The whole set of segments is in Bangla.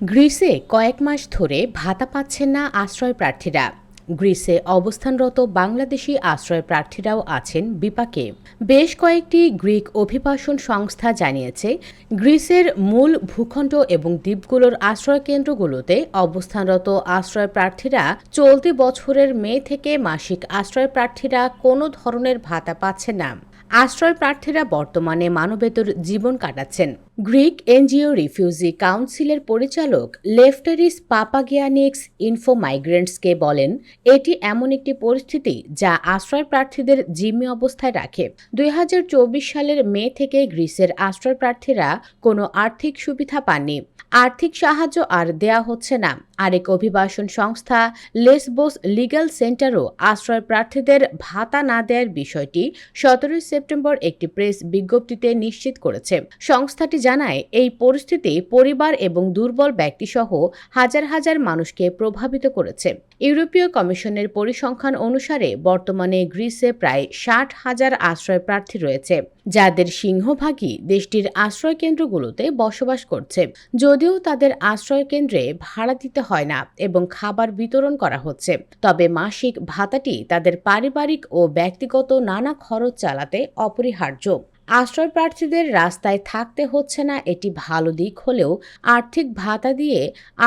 গ্রিসে কয়েক মাস ধরে ভাতা পাচ্ছেন না আশ্রয় প্রার্থীরা। গ্রিসে অবস্থানরত বাংলাদেশি আশ্রয় প্রার্থীরাও আছেন বিপাকে। বেশ কয়েকটি গ্রিক অভিবাসন সংস্থা জানিয়েছে, গ্রিসের মূল ভূখণ্ড এবং দ্বীপগুলোর আশ্রয় কেন্দ্রগুলোতে অবস্থানরত আশ্রয় প্রার্থীরা চলতি বছরের মে থেকে মাসিক আশ্রয় প্রার্থীরা কোনো ধরনের ভাতা পাচ্ছেন না। আশ্রয় প্রার্থীরা বর্তমানে মানবেতর জীবন কাটাচ্ছেন। গ্রিক এনজিও রিফিউজি কাউন্সিলের পরিচালক লেফটারিস পাপাগিয়ানিক্স ইনফো মাইগ্রেন্টসকে বলেন, এটি এমন একটি পরিস্থিতি যা আশ্রয় প্রার্থীদের জিম্মি অবস্থায় রাখে। দুই হাজার চব্বিশ সালের মে থেকে গ্রিসের আশ্রয় প্রার্থীরা কোনো আর্থিক সুবিধা পাননি। আর্থিক সাহায্য আর দেয়া হচ্ছে না। আরেক অভিবাসন সংস্থা লেসবোস লিগ্যাল সেন্টারও আশ্রয় প্রার্থীদের ভাতা না দেওয়ার বিষয়টি সতেরোই সেপ্টেম্বর একটি প্রেস বিজ্ঞপ্তিতে নিশ্চিত করেছে। সংস্থাটি জানায়, এই পরিস্থিতি পরিবার এবং দুর্বল ব্যক্তিসহ হাজার হাজার মানুষকে প্রভাবিত করেছে। ইউরোপীয় কমিশনের পরিসংখ্যান অনুসারে বর্তমানে গ্রিসে প্রায় ষাট হাজার আশ্রয় প্রার্থী রয়েছে, যাদের সিংহভাগই দেশটির আশ্রয় কেন্দ্রগুলোতে বসবাস করছে। যদিও তাদের আশ্রয় কেন্দ্রে ভাড়া দিতে হয় না এবং খাবার বিতরণ করা হচ্ছে, তবে মাসিক ভাতাটি তাদের পারিবারিক ও ব্যক্তিগত নানা খরচ চালাতে অপরিহার্য। আশ্রয় প্রার্থীদের রাস্তায় থাকতে হচ্ছে না, এটি ভালো দিক হলেও আর্থিক ভাতা দিয়ে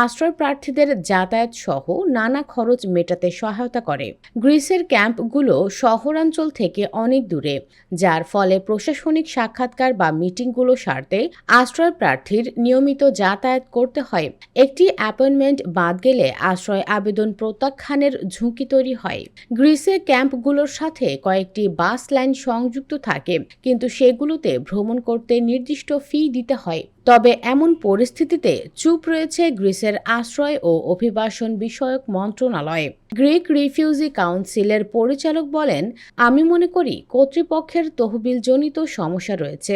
আশ্রয় প্রার্থীদের যাতায়াত সহ নানা খরচ মেটাতে সহায়তা করে। গ্রিসের ক্যাম্পগুলো শহরাঞ্চল থেকে অনেক দূরে, যার ফলে প্রশাসনিক সাক্ষাৎকার বা মিটিংগুলো সারতে আশ্রয় প্রার্থীর নিয়মিত যাতায়াত করতে হয়। একটি অ্যাপয়েন্টমেন্ট বাদ গেলে আশ্রয় আবেদন প্রত্যাখ্যানের ঝুঁকি তৈরি হয়। গ্রিসের ক্যাম্পগুলোর সাথে কয়েকটি বাস লাইন সংযুক্ত থাকে, কিন্তু সে সেগুলোতে ভ্রমণ করতে নির্দিষ্ট ফি দিতে হয়। তবে এমন পরিস্থিতিতে চুপ রয়েছে গ্রিসের আশ্রয় ও অভিবাসন বিষয়ক মন্ত্রণালয়। গ্রিক রিফিউজি কাউন্সিলের পরিচালক বলেন, আমি মনে করি কর্তৃপক্ষের তহবিলজনিত সমস্যা রয়েছে।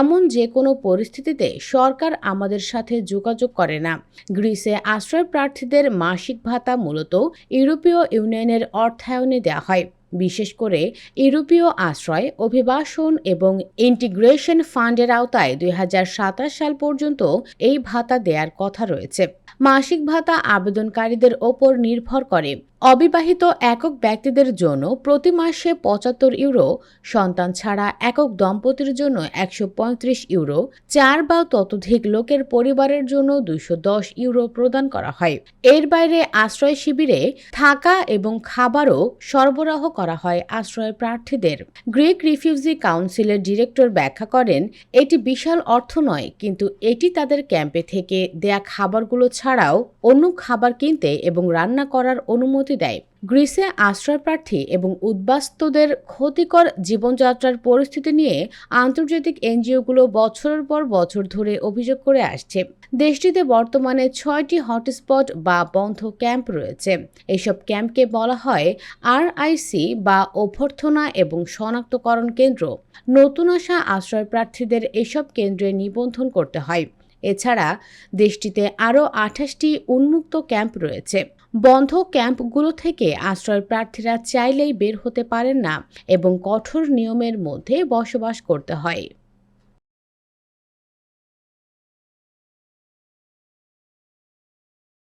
এমন যে কোনো পরিস্থিতিতে সরকার আমাদের সাথে যোগাযোগ করে না। গ্রিসে আশ্রয় প্রার্থীদের মাসিক ভাতা মূলত ইউরোপীয় ইউনিয়নের অর্থায়নে দেওয়া হয়। বিশেষ করে ইউরোপীয় আশ্রয়, অভিবাসন এবং ইন্টিগ্রেশন ফান্ডের আওতায় দুই হাজার সাতাশ সাল পর্যন্ত এই ভাতা দেয়ার কথা রয়েছে। মাসিক ভাতা আবেদনকারীদের ওপর নির্ভর করে। অবিবাহিত একক ব্যক্তিদের জন্য প্রতি মাসে পঁচাত্তর ইউরো, সন্তান ছাড়া একক দম্পতির জন্য একশো পঁয়ত্রিশ ইউরো, চার বা ততোধিক লোকের পরিবারের জন্য দুইশো দশ ইউরো প্রদান করা হয়। এর বাইরে আশ্রয় শিবিরে থাকা এবং খাবারও সরবরাহ করা হয় আশ্রয় প্রার্থীদের। গ্রিক রিফিউজি কাউন্সিলের ডিরেক্টর ব্যাখ্যা করেন, এটি বিশাল অর্থ নয়, কিন্তু এটি তাদের ক্যাম্পে থেকে দেয়া খাবারগুলো ছাড়াও অন্য খাবার কিনতে এবং রান্না করার অনুমতি অনুমতি দেয়। গ্রিসে আশ্রয়প্রার্থী এবং উদ্বাস্তুদের ক্ষতিকর জীবনযাত্রার পরিস্থিতি নিয়ে আন্তর্জাতিক এনজিওগুলো বছরের পর বছর ধরে অভিযোগ করে আসছে। দেশটিতে বর্তমানে ছয়টি হটস্পট বা বন্ধ ক্যাম্প রয়েছে। এসব ক্যাম্পকে বলা হয় আর আরআইসি বা অভ্যর্থনা এবং শনাক্তকরণ কেন্দ্র। নতুন আসা আশ্রয়প্রার্থীদের এসব কেন্দ্রে নিবন্ধন করতে হয়। এছাড়া দেশটিতে আরও আঠাশটি উন্মুক্ত ক্যাম্প রয়েছে। বন্ধ ক্যাম্পগুলো থেকে আশ্রয় প্রার্থীরা চাইলেই বের হতে পারেন না এবং কঠোর নিয়মের মধ্যে বসবাস করতে হয়।